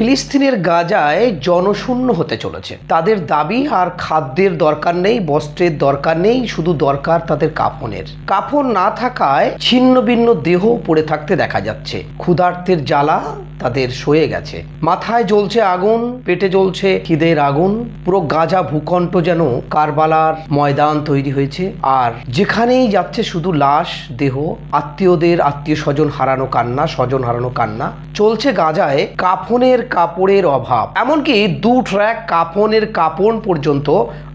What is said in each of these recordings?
ফিলিস্তিনের গাজায় জনশূন্য হতে চলেছে। তাদের দাবি, আর খাদ্যের দরকার নেই, বস্ত্রের দরকার নেই, শুধু দরকার তাদের কাফনের। কাফন না থাকায় ছিন্ন ভিন্ন দেহ পড়ে থাকতে দেখা যাচ্ছে। ক্ষুধার্তের জ্বালা তাদের সয়ে গেছে। মাথায় জ্বলছে আগুন, পেটে জ্বলছে খিদের আগুন। পুরো গাজা ভূখণ্ড যেন কারবালার ময়দান তৈরি হয়েছে। আর যেখানেই যাচ্ছে শুধু লাশ, দেহ, আত্মীয়দের আত্মীয় স্বজন হারানো কান্না, স্বজন হারানো কান্না। চলছে গাজায় কাফনের কাপড়ের অভাব। এমনকি দু ট্র্যাক কাফনের কাপড় পর্যন্ত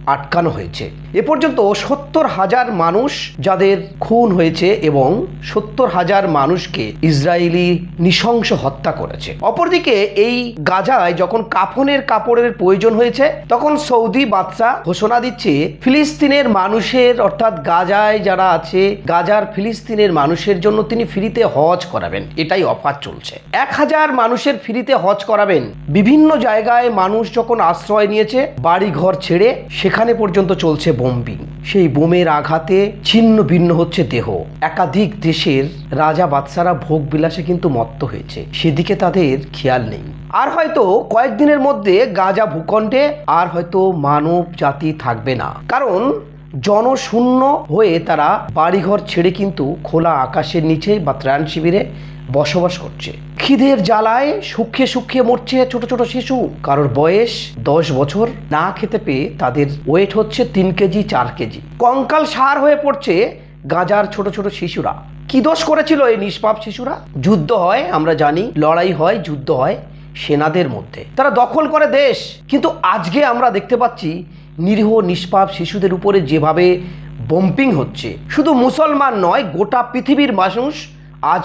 আটকানো হয়েছে। এ পর্যন্ত সত্তর হাজার মানুষ যাদের খুন হয়েছে এবং সত্তর হাজার মানুষকে ইসরায়েলি নৃশংস হত্যা করেছে। অপরদিকে এই গাজায় যখন কাফনের কাপড়ের প্রয়োজন হয়েছে, তখন সৌদি বাদশাহ ঘোষণা দিচ্ছে, ফিলিস্তিনের মানুষের অর্থাৎ গাজায় যারা আছে, গাজার ফিলিস্তিনের মানুষের জন্য তিনি ফ্রিতে হজ করাবেন। এটাই অফার চলছে। এক হাজার মানুষের ফ্রিতে হজ করাবেন। বিভিন্ন জায়গায় মানুষ যখন আশ্রয় নিয়েছে বাড়ি ঘর ছেড়ে সেখানে পর্যন্ত চলছে বোম্বিং সেই বোমের আঘাতে ছিন্ন ভিন্ন হচ্ছে দেহ। একাধিক দেশের রাজা বাদশারা ভোগ বিলাসে কিন্তু মত্ত হয়েছে। সেদিকে তাদের খেয়াল নেই। আর হয়তো কয়েকদিনের মধ্যে গাজা ভূখণ্ডে আর হয়তো মানব জাতি থাকবে না। কারণ জনশূন্য হয়ে তারা বাড়িঘর ছেড়ে কিন্তু খোলা আকাশের নিচে বা ত্রাণ শিবিরে বসবাস করছে। খিদের জ্বালায় শুকিয়ে শুকিয়ে মরছে ছোট ছোট শিশু। কারোর বয়স দশ বছর না খেতে পেয়ে তাদের ওয়েট হচ্ছে তিন কেজি, চার কেজি। কঙ্কাল সার হয়ে পড়ছে গাজার ছোট ছোট শিশুরা। কি দোষ করেছিল এই নিষ্পাপ শিশুরা? যুদ্ধ হয়, আমরা জানি, লড়াই হয়, যুদ্ধ হয় সেনাদের মধ্যে। তারা দখল করে দেশ। কিন্তু আজকে আমরা দেখতে পাচ্ছি নিরীহ, নিষ্পাপ শিশুদের উপরে যেভাবে বম্পিং হচ্ছে। শুধু মুসলমান নয়, গোটা পৃথিবীর মানুষ আজ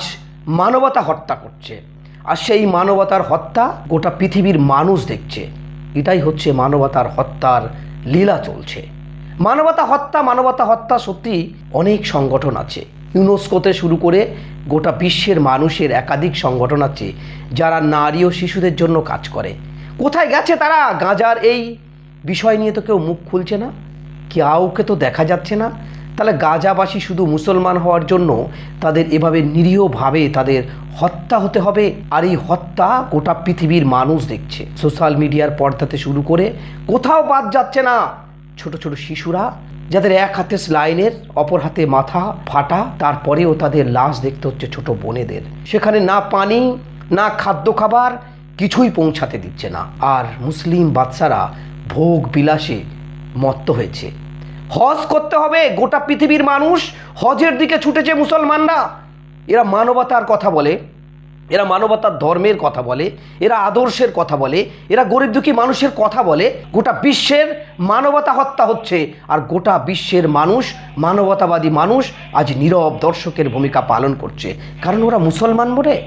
মানবতা হত্যা করছে। আর সেই মানবতার হত্যা গোটা পৃথিবীর মানুষ দেখছে। এটাই হচ্ছে মানবতার হত্যার লীলা চলছে। মানবতা হত্যা মানবতা হত্যা সত্যি অনেক সংগঠন আছে। ইউনেস্কোতে শুরু করে গোটা বিশ্বের মানুষের একাধিক সংগঠন আছে, যারা নারী ও শিশুদের জন্য কাজ করে। কোথায় গেছে তারা? গাঁজার এই বিষয় নিয়ে তো কেউ মুখ খুলছে না। কাউকে তো দেখা যাচ্ছে না। তাহলে গাজাবাসী শুধু মুসলমান হওয়ার জন্য তাদের এভাবে নিরীহভাবে তাদের হত্যা হতে হবে? আর এই হত্যা গোটা পৃথিবীর মানুষ দেখছে। সোশ্যাল মিডিয়ার পর্দাতে শুরু করে কোথাও বাদ যাচ্ছে না। ছোট ছোট শিশুরা যাদের এক হাতে স্লাইনের, অপর হাতে মাথা ফাটা, তারপরেও তাদের লাশ দেখতে হচ্ছে ছোট বোনেদের। সেখানে না পানি, না খাদ্য খাবার, কিছুই পৌঁছাতে দিচ্ছে না। আর মুসলিম বাচ্চারা ভোগ বিলাসে মত্ত হয়েছে। হজ করতে হবে, গোটা পৃথিবীর মানুষ হজের দিকে ছুটেছে মুসলমানরা। এরা মানবতার কথা বলে, এরা মানবতার ধর্মের কথা বলে, এরা আদর্শের কথা বলে, এরা গরিব দুঃখী মানুষের কথা বলে। গোটা বিশ্বের মানবতা হত্যা হচ্ছে, আর গোটা বিশ্বের মানুষ, মানবতাবাদী মানুষ আজ নীরব দর্শকের ভূমিকা পালন করছে। কারণ ওরা মুসলমান বলে